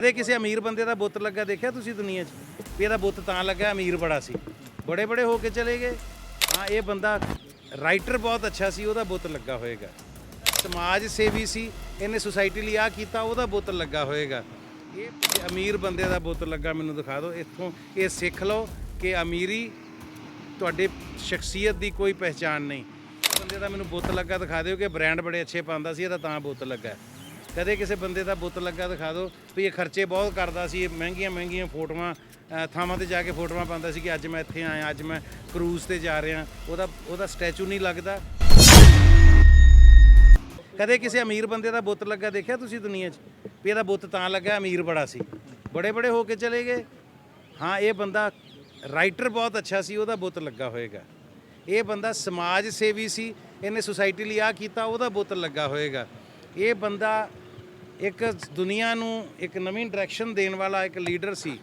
ਕਦੇ ਕਿਸੇ ਅਮੀਰ ਬੰਦੇ ਦਾ ਬੁੱਤ ਲੱਗਾ ਦੇਖਿਆ ਤੁਸੀਂ ਦੁਨੀਆ 'ਚ? ਵੀ ਇਹਦਾ ਬੁੱਤ ਤਾਂ ਲੱਗਾ, ਅਮੀਰ ਬੜਾ ਸੀ। ਬੜੇ ਬੜੇ ਹੋ ਕੇ ਚਲੇ ਗਏ। ਹਾਂ, ਇਹ ਬੰਦਾ ਰਾਈਟਰ ਬਹੁਤ ਅੱਛਾ ਸੀ, ਉਹਦਾ ਬੁੱਤ ਲੱਗਾ ਹੋਏਗਾ। ਸਮਾਜ ਸੇਵੀ ਸੀ, ਇਹਨੇ ਸੁਸਾਇਟੀ ਲਈ ਆ ਕੀਤਾ, ਉਹਦਾ ਬੁੱਤ ਲੱਗਾ ਹੋਏਗਾ। ਇਹ ਅਮੀਰ ਬੰਦੇ ਦਾ ਬੁੱਤ ਲੱਗਾ, ਮੈਨੂੰ ਦਿਖਾ ਦਿਓ। ਇੱਥੋਂ ਇਹ ਸਿੱਖ ਲਓ ਕਿ ਅਮੀਰੀ ਤੁਹਾਡੇ ਸ਼ਖਸੀਅਤ ਦੀ ਕੋਈ ਪਹਿਚਾਣ ਨਹੀਂ। ਬੰਦੇ ਦਾ ਮੈਨੂੰ ਬੁੱਤ ਲੱਗਾ, ਦਿਖਾ ਦਿਓ ਕਿ ਬ੍ਰਾਂਡ ਬੜੇ ਅੱਛੇ ਪਾਉਂਦਾ ਸੀ, ਇਹਦਾ ਤਾਂ ਬੁੱਤ ਲੱਗਾ। ਕਦੇ ਕਿਸੇ ਬੰਦੇ ਦਾ ਬੁੱਤ ਲੱਗਾ ਦਿਖਾ ਦਿਓ ਵੀ ਇਹ ਖਰਚੇ ਬਹੁਤ ਕਰਦਾ ਸੀ, ਇਹ ਮਹਿੰਗੀਆਂ ਮਹਿੰਗੀਆਂ ਫੋਟੋਆਂ ਥਾਵਾਂ ਤੇ ਜਾ ਕੇ ਫੋਟੋਆਂ ਪਾਉਂਦਾ ਸੀ ਕਿ ਅੱਜ ਮੈਂ ਇੱਥੇ ਆਇਆ, ਅੱਜ ਮੈਂ ਕਰੂਜ਼ ਤੇ ਜਾ ਰਿਹਾ। ਉਹਦਾ ਉਹਦਾ ਸਟੈਚੂ ਨਹੀਂ ਲੱਗਦਾ। ਕਦੇ ਕਿਸੇ ਅਮੀਰ ਬੰਦੇ ਦਾ ਬੁੱਤ ਲੱਗਾ, ਦੇਖਿਆ ਤੁਸੀਂ ਦੁਨੀਆ 'ਚ? ਵੀ ਇਹਦਾ ਬੁੱਤ ਤਾਂ ਲੱਗਾ, ਅਮੀਰ ਬੜਾ ਸੀ। ਬੜੇ ਬੜੇ ਹੋ ਕੇ ਚਲੇ ਗਏ। ਹਾਂ, ਇਹ ਬੰਦਾ ਰਾਈਟਰ ਬਹੁਤ ਅੱਛਾ ਸੀ, ਉਹਦਾ ਬੁੱਤ ਲੱਗਾ ਹੋਏਗਾ। ਇਹ ਬੰਦਾ ਸਮਾਜ ਸੇਵੀ ਸੀ, ਇਹਨੇ ਸੁਸਾਇਟੀ ਲਈ ਆ ਕੀਤਾ, ਉਹਦਾ ਬੁੱਤ ਲੱਗਾ ਹੋਏਗਾ। ਇਹ ਬੰਦਾ ਇੱਕ ਦੁਨੀਆ ਨੂੰ ਇੱਕ ਨਵੀਂ ਡਾਇਰੈਕਸ਼ਨ ਦੇਣ ਵਾਲਾ ਇੱਕ ਲੀਡਰ ਸੀ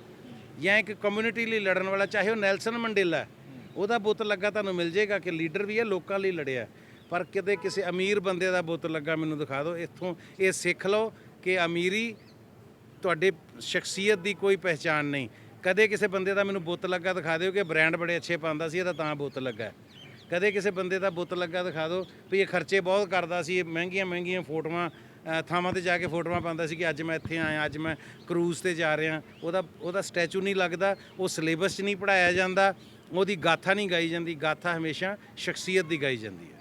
ਜਾਂ ਇੱਕ ਕਮਿਊਨਿਟੀ ਲਈ ਲੜਨ ਵਾਲਾ ਚਾਹੇ ਉਹ ਨੈਲਸਨ ਮੰਡੇਲਾ ਹੈ, ਉਹਦਾ ਬੁੱਤ ਲੱਗਾ ਤੁਹਾਨੂੰ ਮਿਲ ਜਾਏਗਾ ਕਿ ਲੀਡਰ ਵੀ ਹੈ ਲੋਕਾਂ ਲਈ ਲੜਿਆ ਪਰ ਕਿਤੇ ਕਿਸੇ ਅਮੀਰ ਬੰਦੇ ਦਾ ਬੁੱਤ ਲੱਗਾ ਮੈਨੂੰ ਦਿਖਾ ਦਿਓ ਇੱਥੋਂ ਇਹ ਸਿੱਖ ਲਓ ਕਿ ਅਮੀਰੀ ਤੁਹਾਡੇ ਸ਼ਖਸੀਅਤ ਦੀ ਕੋਈ ਪਹਿਚਾਣ ਨਹੀਂ। ਕਦੇ ਕਿਸੇ ਬੰਦੇ ਦਾ ਮੈਨੂੰ ਬੁੱਤ ਲੱਗਾ ਦਿਖਾ ਦਿਓ ਕਿ ਬ੍ਰਾਂਡ ਬੜੇ ਅੱਛੇ ਪਾਉਂਦਾ ਸੀ ਇਹਦਾ ਤਾਂ ਬੁੱਤ ਲੱਗਾ ਕਦੇ ਕਿਸੇ ਬੰਦੇ ਦਾ ਬੁੱਤ ਲੱਗਾ ਦਿਖਾ ਦਿਓ ਵੀ ਇਹ ਖਰਚੇ ਬਹੁਤ ਕਰਦਾ ਸੀ ਇਹ ਮਹਿੰਗੀਆਂ ਮਹਿੰਗੀਆਂ ਫੋਟੋਆਂ ਥਾਵਾਂ ਤੇ ਜਾ ਕੇ ਫੋਟੋਆਂ ਪਾਉਂਦਾ ਸੀ ਕਿ ਅੱਜ ਮੈਂ ਇੱਥੇ ਆਇਆ, ਅੱਜ ਮੈਂ ਕਰੂਜ਼ ਤੇ ਜਾ ਰਿਹਾ। ਉਹਦਾ ਉਹਦਾ ਸਟੈਚੂ ਨਹੀਂ ਲੱਗਦਾ, ਉਹ ਸਿਲੇਬਸ 'ਚ ਨਹੀਂ ਪੜਾਇਆ ਜਾਂਦਾ, ਉਹਦੀ ਗਾਥਾ ਨਹੀਂ ਗਾਈ ਜਾਂਦੀ। ਗਾਥਾ ਹਮੇਸ਼ਾ ਸ਼ਖਸੀਅਤ ਦੀ ਗਾਈ ਜਾਂਦੀ ਹੈ।